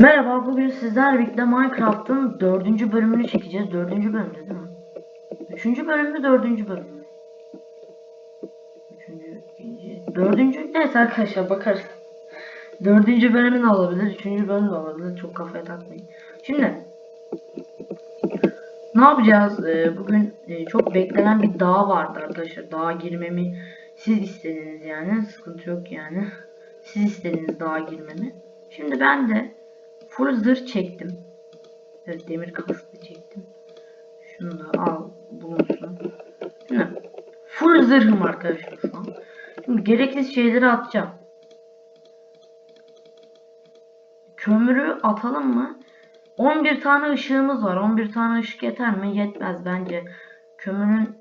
Merhaba, bugün sizlerle birlikte Minecraft'ın dördüncü bölümünü çekeceğiz. Dördüncü bölümde değil mi? Üçüncü bölüm mü, dördüncü bölüm mü? Üçüncü, dördüncü, neyse arkadaşlar bakarız. Dördüncü bölümü de olabilir, üçüncü bölüm de olabilir. Çok kafaya takmayın. Şimdi, ne yapacağız? Ee, bugün e, çok beklenen bir dağ vardı arkadaşlar. Dağa girmemi siz istediniz yani. Sıkıntı yok yani. Siz istediniz dağa girmemi. Şimdi ben de full zırh çektim. Evet demir kaskı çektim. Şunu da al bulunsun. Şimdi full zırhım arkadaşlar şu an. Şimdi gereksiz şeyleri atacağım. Kömürü atalım mı? 11 tane ışığımız var. 11 tane ışık yeter mi? Yetmez bence. Kömürün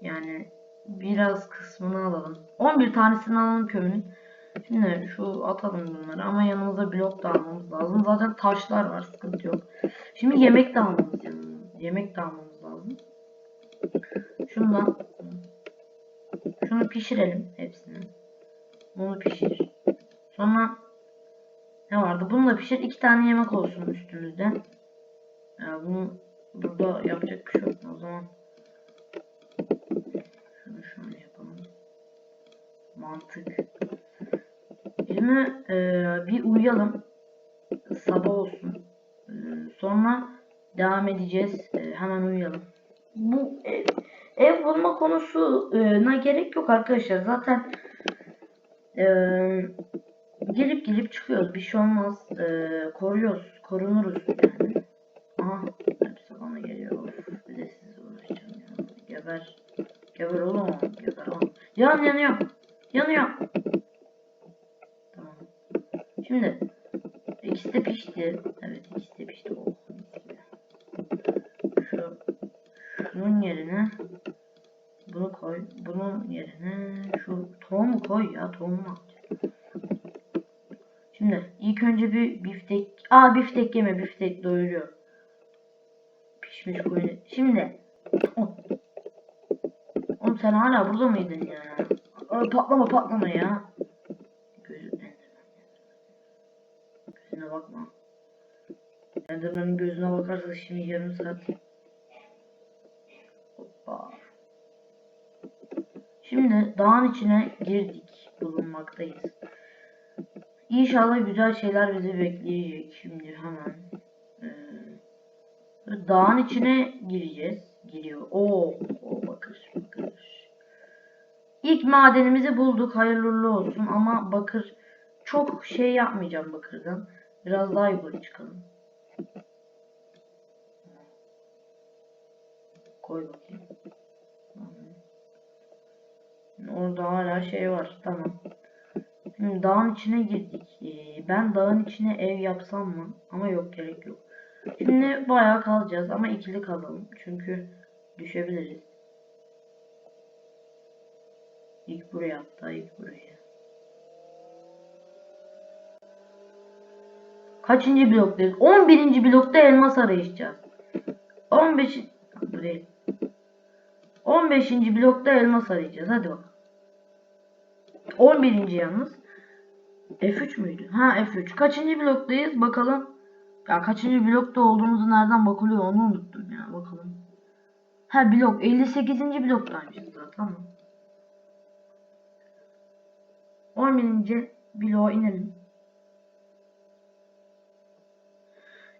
yani biraz kısmını alalım. 11 tanesini alalım kömürün. Şimdi şu atalım bunları ama yanımıza blok da almamız lazım. Zaten taşlar var sıkıntı yok. Şimdi yemek de almamız yanımıza. Yemek de almamız lazım. Şundan şunu pişirelim hepsini. Bunu pişir. Sonra ne vardı? Bunu da pişir. iki tane yemek olsun üstümüzde. Ya bunu burada yapacak bir şey yok. O zaman şunu şöyle yapalım. Mantık. Şimdi e, bir uyuyalım. Sabah olsun. E, sonra devam edeceğiz. E, hemen uyuyalım. Bu ev, ev bulma konusuna gerek yok arkadaşlar. Zaten e, gelip gelip çıkıyoruz. Bir şey olmaz. E, koruyoruz. Korunuruz yani. Aha. Hepsi bana geliyor. Bir de siz uğraşacağım ya. Geber. Geber oğlum. Geber oğlum. Yan yanıyor. Yanıyor. Şimdi ikisi de pişti. Evet ikisi de pişti. Oh, mis gibi. Şu şunun yerine bunu koy. Bunun yerine şu tohumu koy ya. Tohumu at. Şimdi ilk önce bir biftek. Aa biftek yeme. Biftek doyuruyor. Pişmiş koyun. Şimdi oh. Oğlum sen hala burada mıydın ya? Aa, patlama patlama ya. Gözü Gözüne bakma. Enderman'ın gözüne bakarsa şimdi yarım saat. Hoppa. Şimdi dağın içine girdik. Bulunmaktayız. İnşallah güzel şeyler bizi bekleyecek. Şimdi hemen. Ee, dağın içine gireceğiz. Giriyor. Oo, o bakır, bakır. İlk madenimizi bulduk. Hayırlı olsun ama bakır çok şey yapmayacağım bakırdan. Biraz daha yukarı çıkalım. Koy bakayım. Orada hala şey var. Tamam. Şimdi dağın içine girdik. Ee, ben dağın içine ev yapsam mı? Ama yok gerek yok. Şimdi bayağı kalacağız ama ikili kalalım. Çünkü düşebiliriz. İlk buraya hatta ilk buraya. Kaçıncı bloktayız? 11. blokta elmas arayacağız. 15 bu değil. 15. blokta elmas arayacağız. Hadi bak. 11. yalnız. F3 müydü? Ha F3. Kaçıncı bloktayız? Bakalım. Ya kaçıncı blokta olduğumuzu nereden bakılıyor onu unuttum ya. Bakalım. Ha blok 58. bloktaymışız zaten. Tamam. 11. bloğa inelim.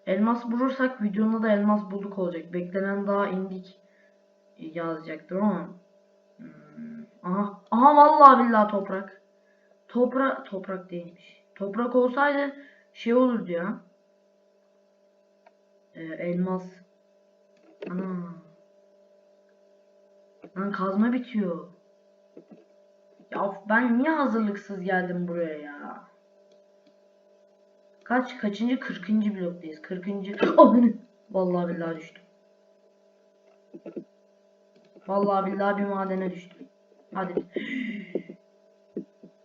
Elmas bulursak videonda da elmas bulduk olacak. Beklenen daha indik yazacaktım ama. Hmm. Aha. Aha vallahi billahi toprak. Toprak toprak değilmiş. Toprak olsaydı şey olurdu ya. Ee, elmas. Ana. Lan kazma bitiyor. Ya ben niye hazırlıksız geldim buraya ya? Kaç kaçıncı 40. bloktayız? 40. Ananı. Vallahi billahi düştüm. Vallahi billahi bir madene düştüm. Hadi.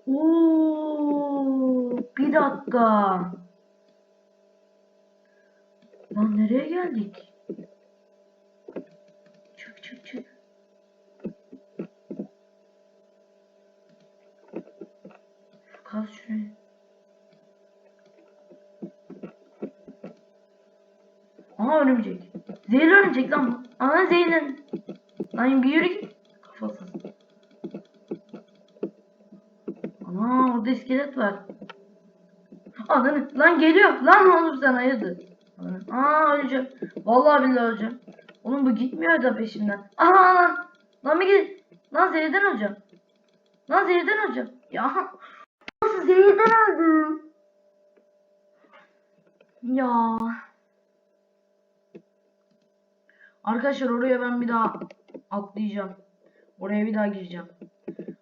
Oo, bir dakika. Lan nereye geldik? Bu. Ana zehirlen. Lan bir yürü git. Kafasız. Ana orada iskelet var. Ananı lan geliyor. Lan ne olur sen hayırdır. Aa öleceğim. Vallahi billahi öleceğim. Oğlum bu gitmiyor da peşimden. Aha lan. Lan bir git. Lan zehirden öleceğim. Lan zehirden öleceğim. Ya. Nasıl zehirden öldüm? Ya. Arkadaşlar oraya ben bir daha atlayacağım. Oraya bir daha gireceğim.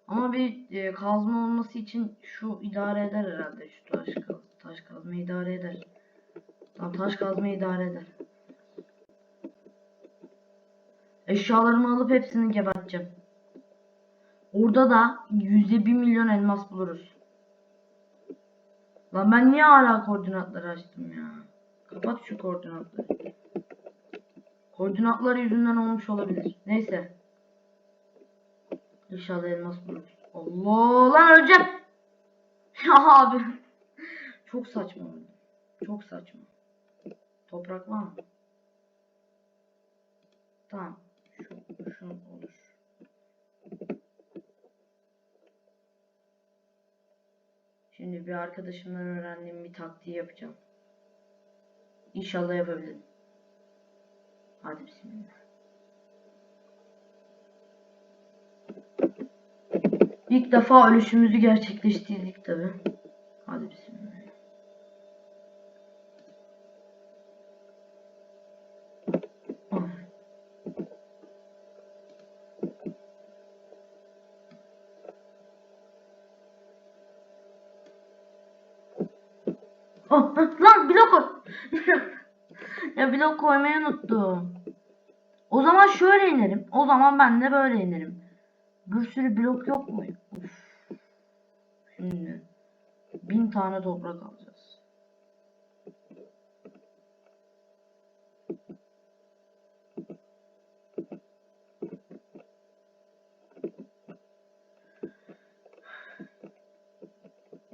Ama bir e, kazma olması için şu idare eder herhalde. Şu taş, taş kazma idare eder. Tamam taş kazma idare eder. Eşyalarımı alıp hepsini geberteceğim. Orada da yüzde bir milyon elmas buluruz. Lan ben niye hala koordinatları açtım ya? Kapat şu koordinatları. Koordinatlar yüzünden olmuş olabilir. Neyse. İnşallah elmas buluruz. Allah lan öleceğim. Ya abi. Çok saçma oldu. Çok saçma. Toprak var mı? Tamam. Şu, şu olur. Şimdi bir arkadaşımdan öğrendiğim bir taktiği yapacağım. İnşallah yapabilirim. Hadi bismillah. İlk defa ölüşümüzü gerçekleştirdik tabi. Hadi bismillah. Ah. Oh, lan blok koy. ya blok koymayı unuttum. O zaman şöyle inerim. O zaman ben de böyle inerim. Bir sürü blok yok mu? Uf. Şimdi bin tane toprak alacağız.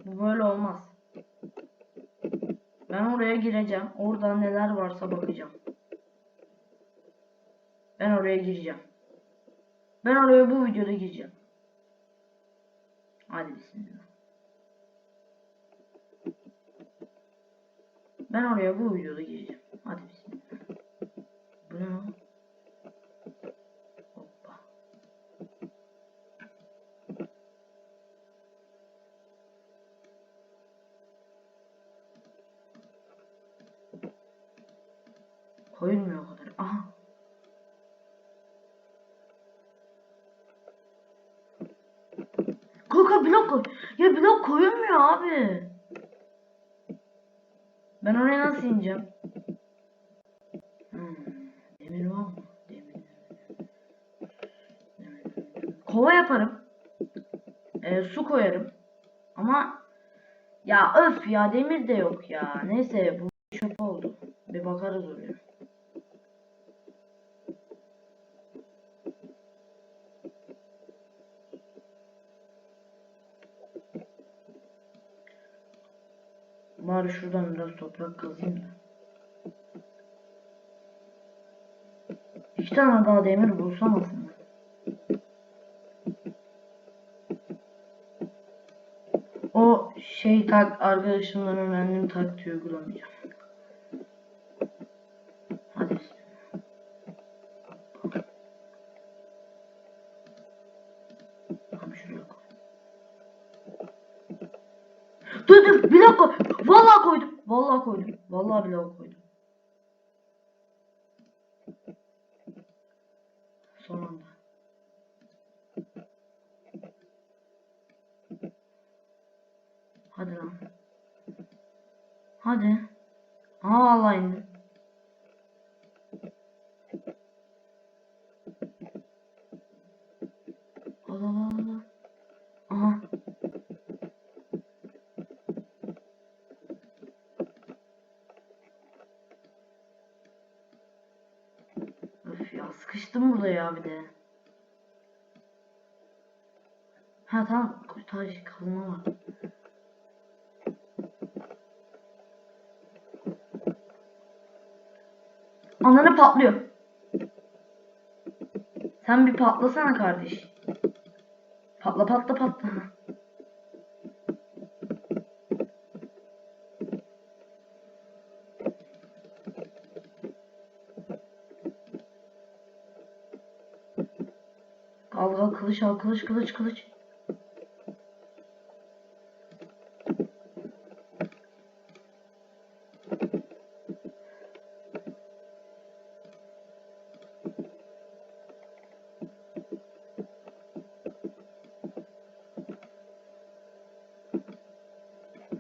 Bu böyle olmaz. Ben oraya gireceğim. Orada neler varsa bakacağım. Ben oraya gireceğim. Ben oraya bu videoda gireceğim. Hadi bismillah. Ben oraya bu videoda gireceğim. Hadi bismillah. Bu ne lan? Hoppa. Koyulmuyor o kadar. Aha. Kanka blok koy. Ya blok koyulmuyor abi. Ben oraya nasıl ineceğim? Hmm, demir var mı? Demir. Kova yaparım. Ee, su koyarım. Ama ya öf ya demir de yok ya. Neyse bu çöp oldu. Bir bakarız oraya. Bari şuradan biraz toprak kazayım da. İki tane daha demir bulsam aslında. O şey tak arkadaşımdan öğrendiğim taktiği uygulamayacağım. Hadi. Dur dur bir dakika. Vallahi koydum. Vallahi koydum. Vallahi bile koydum. Son anda. Hadi lan. Hadi. Aa vallahi indi. Allah Allah Allah. Aha. Öf ya sıkıştım burada ya bir de. Ha tamam taş kazma var. Ananı patlıyor. Sen bir patlasana kardeş. Patla patla patla. Al al kılıç al kılıç kılıç kılıç.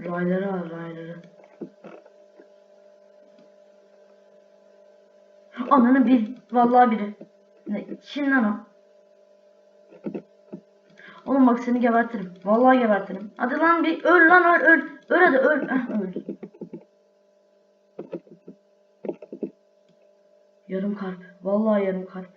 Rayları al rayları. Ananı bir vallahi biri. Kim lan o? Oğlum bak seni gebertirim. Vallahi gebertirim. Hadi lan bir öl lan öl öl. Öl hadi öl. Öl. Yarım kalp. Vallahi yarım kalp.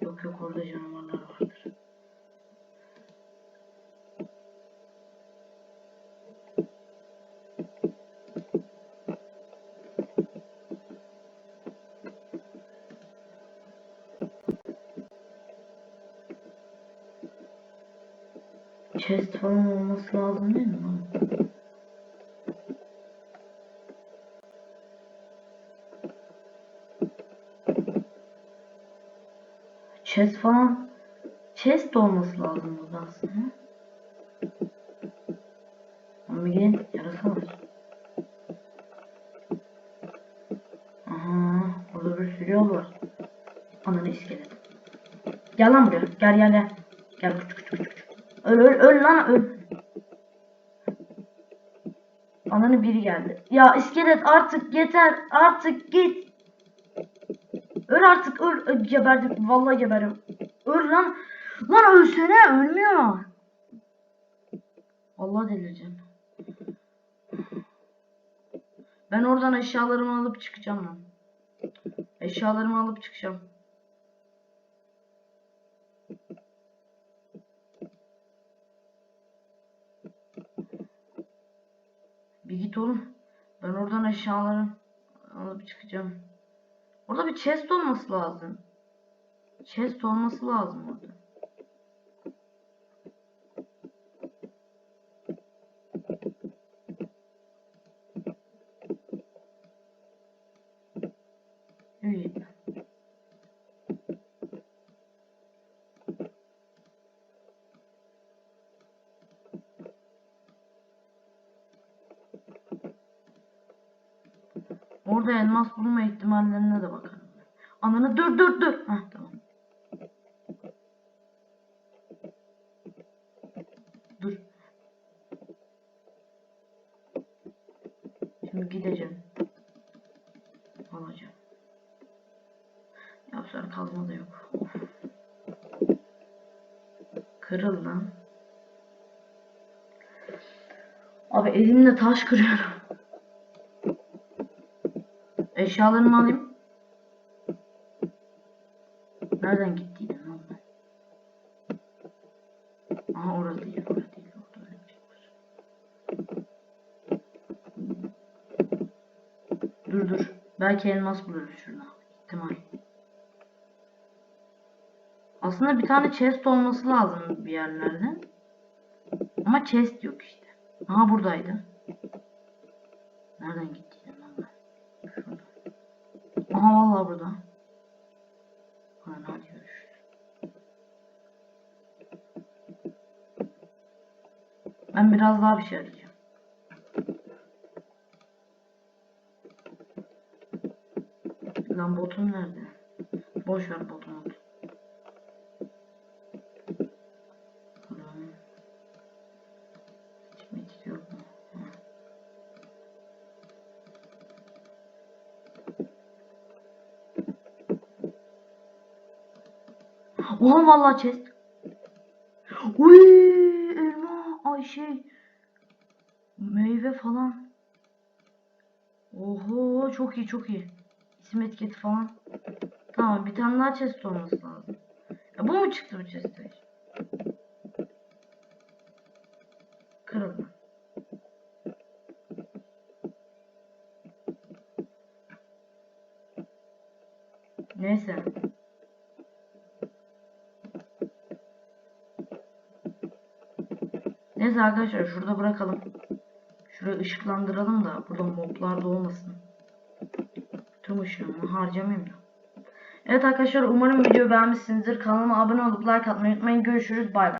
Yok yok orada canavarlar vardır. Chest falan olması lazım değil mi? Chest falan chest olması lazım burada aslında. Ama gelin yarasa var. Aha burada bir sürü yol var. Ananı iskelet. Gel lan buraya. Gel gel gel. Gel küçük. Öl öl öl lan öl. Ananı biri geldi. Ya iskelet artık yeter. Artık git. Öl artık öl. Geberdim. Vallahi geberiyorum. Öl lan. Lan ölsene. Ölmüyor. Vallahi delireceğim. Ben oradan eşyalarımı alıp çıkacağım lan. Eşyalarımı alıp çıkacağım. Bir git oğlum. Ben oradan eşyalarımı alıp çıkacağım. Orada bir chest olması lazım. Chest olması lazım orada. İyi. Orada elmas bulma ihtimallerine de bakarım. Ananı dur dur dur. Heh tamam. Dur. Şimdi gideceğim. Alacağım. Ya bu sefer kazma da yok. Kırıl. Abi elimle taş kırıyorum. Eşyalarımı alayım. Nereden ben? Aha orada değil, orada değil. Orada öyle bir şey var. Dur dur. Belki elmas buluruz şurada. İhtimal. Aslında bir tane chest olması lazım bir yerlerde. Ama chest yok işte. Aha buradaydı. Nereden gittiydim lan ben? Şurada. Aha vallahi burada. Hadi görüşürüz. Ben biraz daha bir şey arayacağım. Lan botum nerede? Boş ver botumu. Ulan. Hiç metik yok mu? Hı. Oha vallahi chest. Uy elma ay şey meyve falan. Oho çok iyi çok iyi. İsim etiketi falan. Tamam bir tane daha chest olması lazım. Ya bu mu çıktı bu chest'te? Kırıldı. Neyse. Neyse arkadaşlar şurada bırakalım. Şurayı ışıklandıralım da burada moblar da olmasın. Tüm ışığımı harcamayayım da. Evet arkadaşlar umarım video beğenmişsinizdir. Kanalıma abone olup like atmayı unutmayın. Görüşürüz. Bay bay.